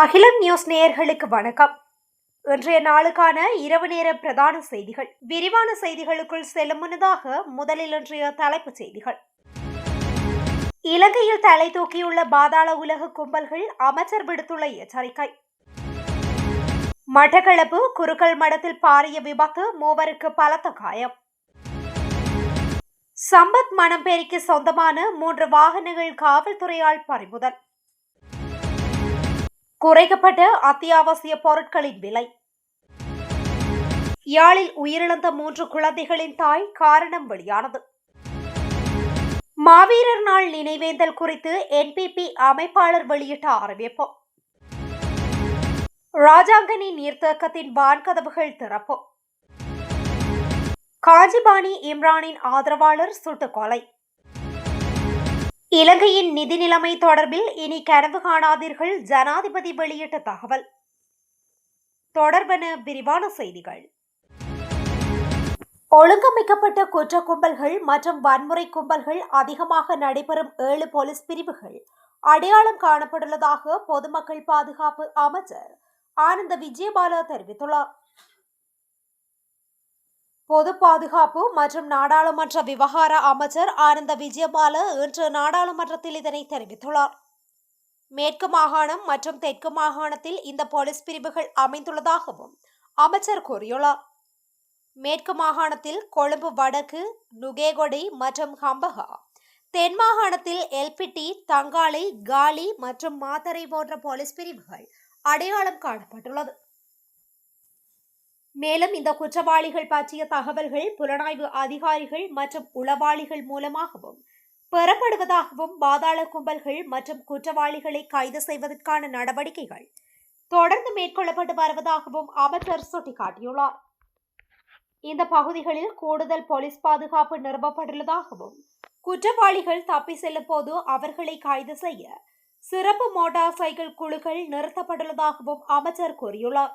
அகிலம் நியூஸ் நேயர்களுக்கு வணக்கம். இன்றைய நாளுக்கான இரவு நேர பிரதான செய்திகள். விரிவான செய்திகளுக்குள் செல்லும் முன்னதாக முதலில் இன்றைய தலைப்புச் செய்திகள். இலங்கையில் தலை தூக்கியுள்ள பாதாள உலக கும்பல்கள் அமைச்சர் விடுத்துள்ள எச்சரிக்கை. மட்டக்களப்பு குருக்கள் மடத்தில் பாரிய விபத்து மூவருக்கு பலத்த காயம். சம்பத் மணம்பேரிக்கு சொந்தமான மூன்று வாகனங்கள் காவல்துறையால் பறிமுதல். குறைக்கப்பட்ட அத்தியாவசிய பொருட்களின் விலை. யாழில் உயிரிழந்த மூன்று குழந்தைகளின் தாய் காரணம் வெளியானது. மாவீரர் நாள் நினைவேந்தல் குறித்து என்பிபி அமைப்பாளர் வெளியிட்ட அறிவிப்பு. ராஜாங்கனி நீர்த்தேக்கத்தின் வான்கதவுகள் திறப்பு. காஜிபாணி இம்ரானின் ஆதரவாளர் சுட்டுக் கொலை. இலங்கையின் நிதி நிலைமை தொடர்பில் இனி கனவு காணாதீர்கள். ஜனாதிபதி வெளியிட்ட தகவல். தொடர்பென விரிவான செய்திகள். ஒழுங்கமைக்கப்பட்ட குற்ற கும்பல்கள் மற்றும் வன்முறை கும்பல்கள் அதிகமாக நடைபெறும் ஏழு போலீஸ் பிரிவுகள் அடையாளம் காணப்பட்டுள்ளதாக பொதுமக்கள் பாதுகாப்பு அமைச்சர் ஆனந்த விஜயபால தெரிவித்துள்ளார். பொது பாதுகாப்பு மற்றும் நாடாளுமன்ற விவகார அமைச்சர் ஆனந்த விஜயபால இன்று நாடாளுமன்றத்தில் இதனை தெரிவித்துள்ளார். மேற்கு மாகாணம் மற்றும் தெற்கு மாகாணத்தில் இந்த போலீஸ் பிரிவுகள் அமைந்துள்ளதாகவும் அமைச்சர் கூறியுள்ளார். மேற்கு மாகாணத்தில் கொழும்பு வடக்கு நுகேகொடை மற்றும் ஹம்பகா தென் மாகாணத்தில் எல்பிட்டி தங்காளி காலி மற்றும் மாத்தரை போன்ற போலீஸ் பிரிவுகள் அடையாளம் காணப்பட்டுள்ளது. மேலும் இந்த குற்றவாளிகள் பற்றிய தகவல்கள் புலனாய்வு அதிகாரிகள் மற்றும் உளவாளிகள் மூலமாகவும் பெறப்படுவதாகவும் பாதாள கும்பல்கள் மற்றும் குற்றவாளிகளை கைது செய்வதற்கான நடவடிக்கைகள் தொடர்ந்து மேற்கொள்ளப்பட்டு வருவதாகவும் அமைச்சர் சுட்டிக்காட்டியுள்ளார். இந்த பகுதிகளில் கூடுதல் போலீஸ் பாதுகாப்பு நிறுவப்பட்டுள்ளதாகவும் குற்றவாளிகள் தப்பி செல்லும் போது அவர்களை கைது செய்ய சிறப்பு மோட்டார் சைக்கிள் குழுக்கள் நிறுத்தப்பட்டுள்ளதாகவும் அமைச்சர் கூறியுள்ளார்.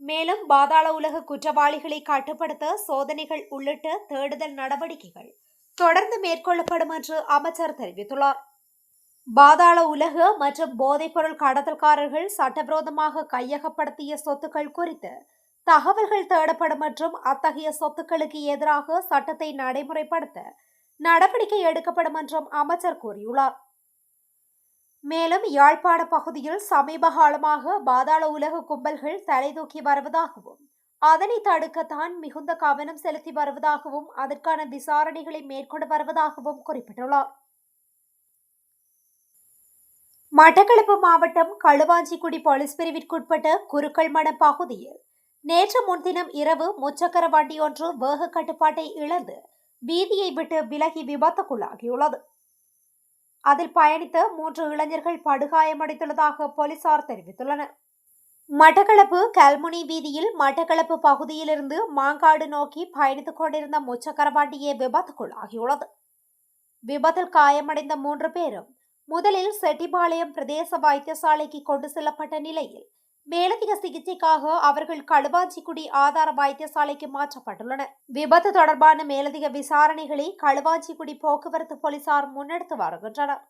மேலும் பாதாள உலக குற்றவாளிகளை கட்டுப்படுத்த சோதனைகள் உள்ளிட்ட தேடுதல் நடவடிக்கைகள் தொடர்ந்து மேற்கொள்ளப்படும் என்று அமைச்சர் தெரிவித்துள்ளார். பாதாள உலக மற்றும் போதைப்பொருள் கடத்தல்காரர்கள் சட்டவிரோதமாக கையகப்படுத்திய சொத்துக்கள் குறித்து தகவல்கள் தேடப்படும் மற்றும் அத்தகைய சொத்துக்களுக்கு எதிராக சட்டத்தை நடைமுறைப்படுத்த நடவடிக்கை எடுக்கப்படும் என்றும் அமைச்சர் கூறியுள்ளார். மேலும் யாழ்ப்பாண பகுதியில் சமீப காலமாக பாதாள உலக கும்பல்கள் தலை தூக்கி வருவதாகவும் அதனை தடுக்கத்தான் மிகுந்த கவனம் செலுத்தி வருவதாகவும் அதற்கான விசாரணைகளை மேற்கொண்டு வருவதாகவும் குறிப்பிட்டுள்ளார். மட்டக்களப்பு மாவட்டம் களுவாஞ்சிக்குடி போலீஸ் பிரிவிற்குட்பட்ட குருக்கள்மட பகுதியில் நேற்று முன்தினம் இரவு முச்சக்கர வண்டி ஒன்று வேக கட்டுப்பாட்டை இழந்து வீதியை விட்டு விலகி விபத்துக்குள்ளாகியுள்ளது. அதில் பயணித்த மூன்று இளைஞர்கள் படுகாயமடைந்துள்ளதாக போலீசார் தெரிவித்துள்ளனர். மட்டக்களப்பு கல்முனி வீதியில் மட்டக்களப்பு பகுதியிலிருந்து மாங்காடு நோக்கி பயணித்துக் கொண்டிருந்த முச்சக்கர வண்டியே விபத்துக்குள்ளாகியுள்ளது. விபத்தில் காயமடைந்த மூன்று பேரும் முதலில் செட்டிபாளையம் பிரதேச வைத்தியசாலைக்கு கொண்டு செல்லப்பட்ட நிலையில் மேலதிக சிகிச்சைக்காக அவர்கள் களுவாஞ்சிக்குடி ஆதார வைத்தியசாலைக்கு மாற்றப்பட்டுள்ளனர் விபத்து தொடர்பான மேலதிக விசாரணைகளை களுவாஞ்சிக்குடி போக்குவரத்து போலீசார் முன்னெடுத்து வருகின்றனர்.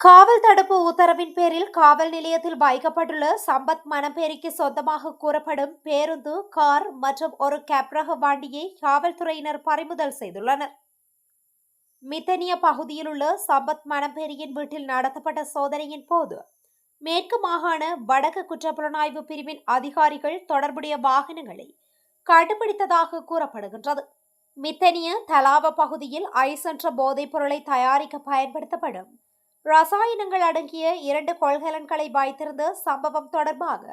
காவல் தடுப்பு உத்தரவின் பேரில் காவல் நிலையத்தில் வைக்கப்பட்டுள்ள சம்பத் மனப்பேரிக்கு சொந்தமாக கூறப்படும் பேருந்து கார் மற்றும் ஒரு கேப்ரக வண்டியை காவல்துறையினர் பறிமுதல் செய்துள்ளனர். மித்தனிய பகுதியில் உள்ள சம்பத் மணப்பேரியின் வீட்டில் நடத்தப்பட்ட சோதனையின் போது மேற்கு மாகாண வடக்கு குற்றப்புலனாய்வு பிரிவின் அதிகாரிகள் தொடர்புடைய வாகனங்களை கண்டுபிடித்ததாக கூறப்படுகின்றது. மித்தனிய தலாவ பகுதியில் ஐஸ் என்ற போதைப் பொருளை தயாரிக்க பயன்படுத்தப்படும். ரசாயனங்கள் அடங்கிய இரண்டு கொள்கலன்களை வைத்திருந்த சம்பவம் தொடர்பாக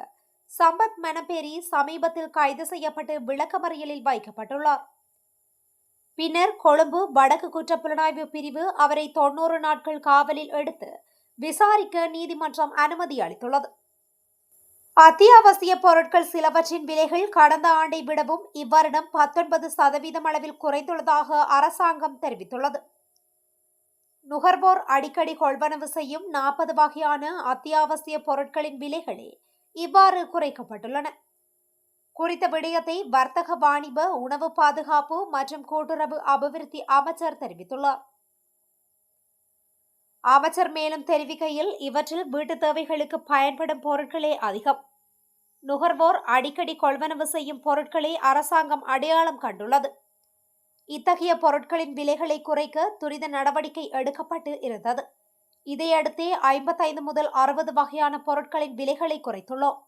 சம்பத் மனப்பேரி சமீபத்தில் கைது செய்யப்பட்டு விளக்கமறியலில் வைக்கப்பட்டுள்ளார். பின்னர் கொழும்பு வடக்கு குற்றப்புலனாய்வு பிரிவு அவரை தொன்னூறு நாட்கள் காவலில் எடுத்து விசாரிக்க நீதிமன்றம் அனுமதி அளித்துள்ளது. அத்தியாவசிய பொருட்கள் சிலவற்றின் விலைகள் கடந்த ஆண்டை விடவும் இவ்வருடம் பத்தொன்பது சதவீதம் அளவில் குறைந்துள்ளதாக அரசாங்கம் தெரிவித்துள்ளது. நுகர்வோர் அடிக்கடி கொள்வனவு செய்யும் நாற்பது வகையான அத்தியாவசிய பொருட்களின் விலைகளே இவ்வாறு குறைக்கப்பட்டுள்ளன. குறித்த விடயத்தை வர்த்தக வாணிப உணவு பாதுகாப்பு மற்றும் கூட்டுறவு அபிவிருத்தி அமைச்சர் தெரிவித்துள்ளார். அமைச்சர் மேலும் தெரிவிக்கையில் இவற்றில் வீட்டு தேவைகளுக்கு பயன்படும் பொருட்களே அதிகம். நுகர்வோர் அடிக்கடி கொள்வனவு செய்யும் பொருட்களை அரசாங்கம் அடையாளம் கண்டுள்ளது. இத்தகைய பொருட்களின் விலைகளை குறைக்க துரித நடவடிக்கை எடுக்கப்பட்டு இருந்தது. இதையடுத்தே ஐம்பத்தைந்து முதல் அறுபது வகையான பொருட்களின் விலைகளை குறைத்துள்ளோம்.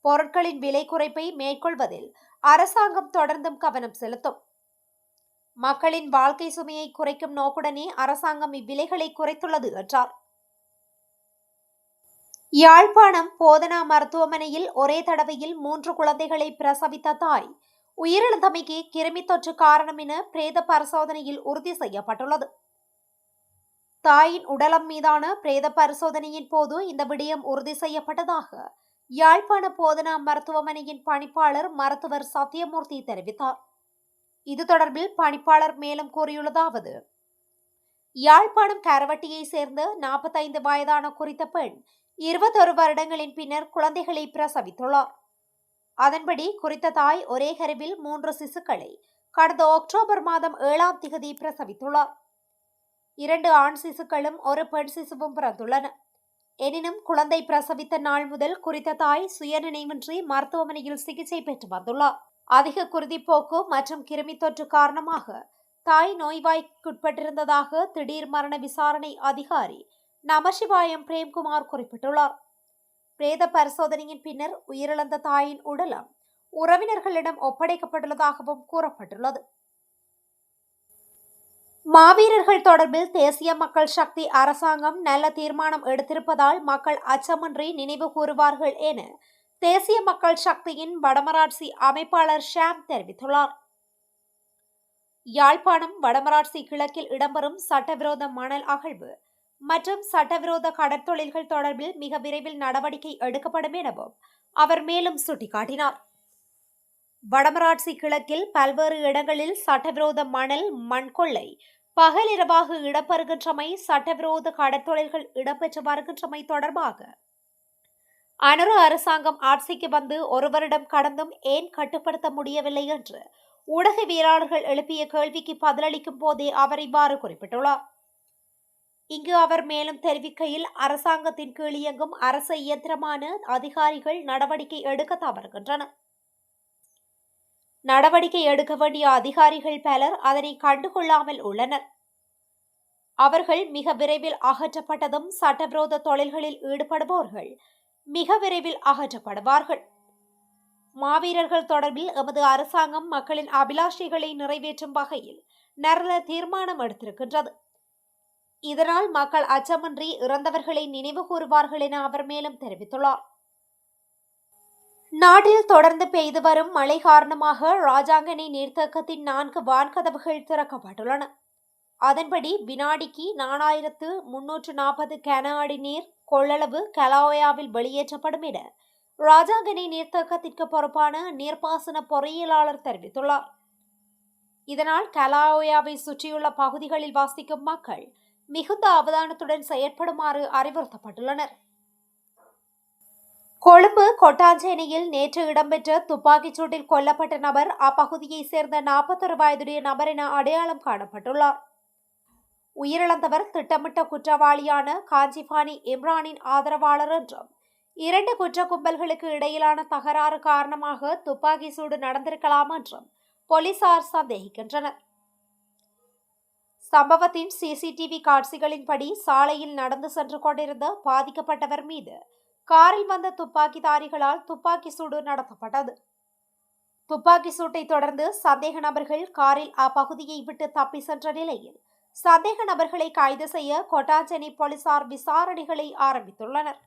பொருட்களின் விலை குறைப்பை மேற்கொள்வதில் அரசாங்கம் தொடர்ந்தும் கவனம் செலுத்தும். மக்களின் வாழ்க்கை சுமையை குறைக்கும் நோக்குடனே அரசாங்கம் இவ்விலைகளை குறைத்துள்ளது என்றார். யாழ்ப்பாணம் போதனா மருத்துவமனையில் ஒரே தடவையில் மூன்று குழந்தைகளை பிரசவித்த தாய் உயிரிழந்தமைக்கு கிருமி தொற்று காரணம் என பிரேத பரிசோதனையில் உறுதி செய்யப்பட்டுள்ளது. தாயின் உடலம் மீதான பிரேத பரிசோதனையின் போது இந்த விடயம் உறுதி செய்யப்பட்டதாக யாழ்ப்பாண போதனா மருத்துவமனையின் பணிப்பாளர் மருத்துவர் சத்யமூர்த்தி தெரிவித்தார். இது தொடர்பில் பணிப்பாளர் மேலும் கூறியுள்ளதாவது. யாழ்ப்பாணம் கரவட்டியை சேர்ந்த நாற்பத்தைந்து வயதான குறித்த பெண் இருபத்தொரு வருடங்களின் பின்னர் குழந்தைகளை பிரசவித்துள்ளார். அதன்படி குறித்த தாய் ஒரே கருவில் மூன்று சிசுக்களை கடந்த அக்டோபர் மாதம் ஏழாம் திகதி பிரசவித்துள்ளார். இரண்டு ஆண் சிசுக்களும் ஒரு பெண் சிசுவும் பிறந்துள்ளன. எனினும் குழந்தை பிரசவித்த நாள் முதல் குறித்த தாய் சுயநினைவின்றி மருத்துவமனையில் சிகிச்சை பெற்று வந்துள்ளார். அதிக குருதிப்போக்கு மற்றும் கிருமி தொற்று காரணமாக தாய் நோய்வாய்க்குட்பட்டிருந்ததாக திடீர் மரண விசாரணை அதிகாரி நமசிவாயம் பிரேம்குமார் குறிப்பிட்டுள்ளார். பிரேத பரிசோதனையின் பின்னர் உயிரிழந்த தாயின் உடலம் உறவினர்களிடம் ஒப்படைக்கப்பட்டுள்ளதாகவும் கூறப்பட்டுள்ளது. மாவீரர்கள் தொடர்பில் தேசிய மக்கள் சக்தி அரசாங்கம் நல்ல தீர்மானம் எடுத்திருப்பதால் மக்கள் அச்சமின்றி நினைவு கூறுவார்கள் என தேசிய மக்கள் சக்தியின் வடமராட்சி அமைப்பாளர் ஷாம் தெரிவித்துள்ளார். யாழ்ப்பாணம் வடமராட்சி கிழக்கில் இடம்பெறும் சட்டவிரோத மணல் அகழ்வு மற்றும் சட்டவிரோத கடற்தொழில்கள் தொடர்பில் மிக விரைவில் நடவடிக்கை எடுக்கப்படும் எனவும் அவர் மேலும் சுட்டிக்காட்டினார். வடமராட்சி கிழக்கில் பல்வேறு இடங்களில் சட்டவிரோத மணல் மண் கொள்ளை பகலிரவாக இடம்பெறுகின்றமை சட்டவிரோத கடற்தொழில்கள் இடம்பெற்று வருகின்றமை தொடர்பாக அனரு அரசாங்கம் ஆட்சிக்கு வந்து ஒரு வருடம் கடந்தும் ஏன் கட்டுப்படுத்த முடியவில்லை என்று ஊடகவியலாளர்கள் எழுப்பிய கேள்விக்கு பதிலளிக்கும் போதே அவர் இவ்வாறு குறிப்பிட்டுள்ளார். இங்கு அவர் மேலும் தெரிவிக்கையில் அரசாங்கத்தின் கீழ் இயங்கும் அரச இயந்திரமான அதிகாரிகள் நடவடிக்கை எடுக்க தவறுகின்றனர். நடவடிக்கை எடுக்க வேண்டிய அதிகாரிகள் பலர் அதனை கண்டுகொள்ளாமல் உள்ளனர். அவர்கள் மிக விரைவில் அகற்றப்பட்டதும் சட்டவிரோத தொழில்களில் ஈடுபடுபவர்கள் மிக விரைவில் அகற்றப்படுவார்கள். மாவீரர்கள் தொடர்பில் எமது அரசாங்கம் மக்களின் அபிலாஷைகளை நிறைவேற்றும் வகையில் நல்ல தீர்மானம் எடுத்திருக்கின்றது. இதனால் மக்கள் அச்சமின்றி இறந்தவர்களை நினைவு கூறுவார்கள் என அவர் மேலும் தெரிவித்துள்ளார். நாட்டில் தொடர்ந்து பெய்து வரும் மழை காரணமாக ராஜாங்கனை நீர்த்தக்கத்தின் நான்கு வான்கதவுகள் திறக்கப்பட்டுள்ளன. அதன்படி வினாடிக்கு நாலாயிரத்து முன்னூற்று நாற்பது கன அடி நீர் கொள்ளளவு கலாயாவில் வெளியேற்றப்படும் என ராஜாங்கனி நீர்த்தக்கத்திற்கு பொறுப்பான நீர்ப்பாசன பொறியியலாளர் தெரிவித்துள்ளார். இதனால் கலாோயாவை சுற்றியுள்ள பகுதிகளில் வாசிக்கும் மக்கள் மிகுந்த அவதானத்துடன் செயற்படுமாறு அறிவுறுத்தப்பட்டுள்ளனர். கொழும்பு கொட்டாஞ்சேனையில் நேற்று இடம்பெற்ற துப்பாக்கிச் சூட்டில் கொல்லப்பட்ட நபர் அப்பகுதியைச் சேர்ந்த நாற்பத்தொரு வயதுடைய நபர் என அடையாளம் காணப்பட்டுள்ளார். உயிரிழந்தவர் திட்டமிட்ட குற்றவாளியான காஞ்சிபானி இம்ரானின் ஆதரவாளர் என்றும் இரண்டு குற்ற கும்பல்களுக்கு இடையிலான தகராறு காரணமாக துப்பாக்கி சூடு நடந்திருக்கலாம் என்றும் போலீசார் சந்தேகிக்கின்றனர். சம்பவத்தின் சிசிடிவி காட்சிகளின்படி சாலையில் நடந்து சென்று கொண்டிருந்த பாதிக்கப்பட்டவர் மீது காரில் வந்த துப்பாக்கிதாரிகளால் துப்பாக்கி சூடு நடத்தப்பட்டது. துப்பாக்கி சூட்டை தொடர்ந்து சந்தேக நபர்கள் காரில் அப்பகுதியை விட்டு தப்பி சென்ற நிலையில் சந்தேக நபர்களை கைது செய்ய கொட்டாஞ்சேரி போலீசார் விசாரணைகளை ஆரம்பித்துள்ளனர்.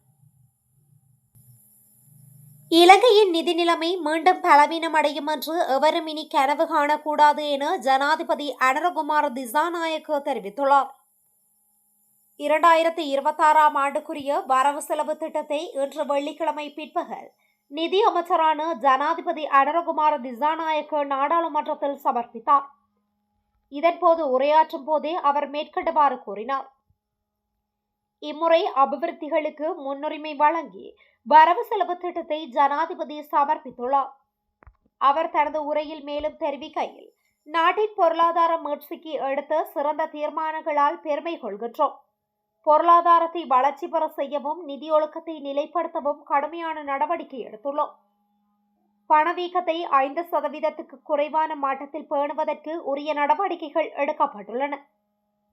இலங்கையின் நிதி நிலைமை மீண்டும் பலவீனம் அடையும் என்று எவரும் இனி கனவு காணக்கூடாது என ஜனாதிபதி அனரகுமார் திசாநாயக்க தெரிவித்துள்ளார். இரண்டாயிரத்தி இருபத்தாறாம் ஆண்டுக்குரிய வரவு செலவு திட்டத்தை இன்று வெள்ளிக்கிழமை பிற்பகல் நிதி அமைச்சரான ஜனாதிபதி அனரகுமார் திசாநாயக்க நாடாளுமன்றத்தில் சமர்ப்பித்தார். இதன்போது உரையாற்றும் போதே அவர் மேற்கண்டவாறு கூறினார். இம்முறை அபிவிருத்திகளுக்கு முன்னுரிமை வழங்கி வரவு செலவு திட்டத்தை ஜனாதிபதி சமர்ப்பித்துள்ளார். அவர் தனது உரையில் மேலும் தெரிவிக்கையில் நாட்டின் பொருளாதார மீட்சிக்கு எடுத்த சிறந்த தீர்மானங்களால் பெருமை கொள்கின்றோம். பொருளாதாரத்தை வளர்ச்சி பெற செய்யவும் நிதி ஒழுக்கத்தை நிலைப்படுத்தவும் கடுமையான நடவடிக்கை எடுத்துள்ளோம். பணவீக்கத்தை ஐந்து சதவீதத்துக்கு குறைவான மாற்றத்தில் பேணுவதற்கு உரிய நடவடிக்கைகள் எடுக்கப்பட்டுள்ளன.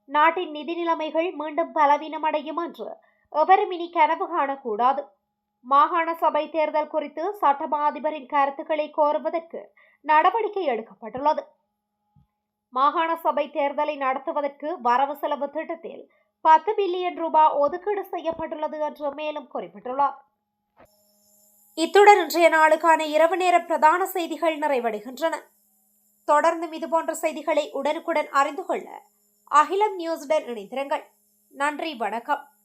நாட்டின் நிதி நிலைமைகள் மீண்டும் பலவீனமடையும் என்று எவரும் இனி கனவு காணக்கூடாது. மாகாண சபை தேர்தல் குறித்து சட்டமா அதிபரின் கருத்துக்களை கோருவதற்கு நடவடிக்கை எடுக்கப்பட்டுள்ளது. மாகாண சபை தேர்தலை நடத்துவதற்கு வரவு செலவு திட்டத்தில் பத்து பில்லியன் ரூபாய் ஒதுக்கீடு செய்யப்பட்டுள்ளது என்று மேலும் குறிப்பிட்டுள்ளார். இத்துடன் இன்றைய நாளுக்கான இரவு நேர பிரதான செய்திகள் நிறைவடைகின்றன. தொடர்ந்தும் இதுபோன்ற செய்திகளை உடனுக்குடன் அறிந்து கொள்ள அகிலம் நியூஸுடன் இணைந்திருங்கள். நன்றி வணக்கம்.